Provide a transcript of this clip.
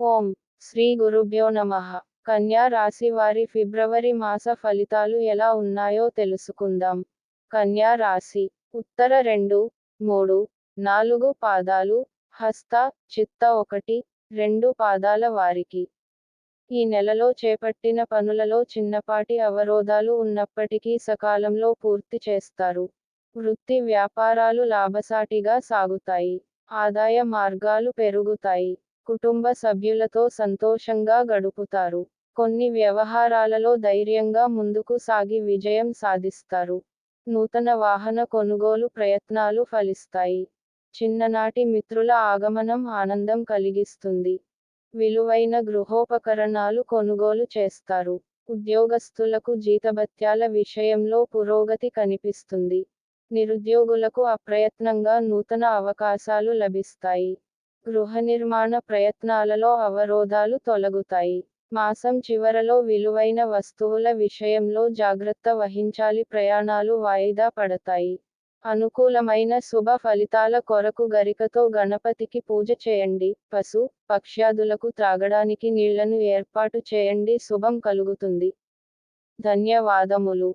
ఓం శ్రీ గురుభ్యో నమః. కన్యా రాశి వారి ఫిబ్రవరి మాస ఫలితాలు ఎలా ఉన్నాయో తెలుసుకుందాం. కన్యా రాశి. ఉత్తర రెండు మూడు నాలుగు పాదాలు హస్త చిత్త ఒకటి రెండు పాదాల వారికి. ఈ నెలలో చేపట్టిన పనులలో చిన్నపాటి అవరోధాలు ఉన్నప్పటికీ సకాలంలో పూర్తి చేస్తారు. వృత్తి వ్యాపారాలు లాభసాటిగా సాగుతాయి. ఆదాయ మార్గాలు పెరుగుతాయి. కుటుంబ సభ్యులతో సంతోషంగా గడుపుతారు. కొన్ని వ్యవహారాలలో ధైర్యంగా ముందుకు సాగి విజయం సాధిస్తారు. నూతన వాహన కొనుగోలు ప్రయత్నాలు ఫలిస్తాయి. చిన్ననాటి మిత్రుల ఆగమనం ఆనందం కలిగిస్తుంది. విలువైన గృహోపకరణాలు కొనుగోలు చేస్తారు. ఉద్యోగస్తులకు జీతభత్యాల విషయంలో పురోగతి కనిపిస్తుంది. నిరుద్యోగులకు అప్రయత్నంగా నూతన అవకాశాలు లభిస్తాయి. గృహ నిర్మాణ ప్రయత్నాలలో అవరోధాలు తొలగుతాయి. మాసం చివరలో విలువైన వస్తువుల విషయంలో జాగ్రత్త వహించాలి ప్రయాణాలు వాయిదా పడతాయి. అనుకూలమైన శుభ ఫలితాల కొరకు గరికతో గణపతికి పూజ చేయండి. పశు పక్ష్యాదులకు త్రాగడానికి నీళ్ళను ఏర్పాటు చేయండి శుభం కలుగుతుంది. ధన్యవాదములు.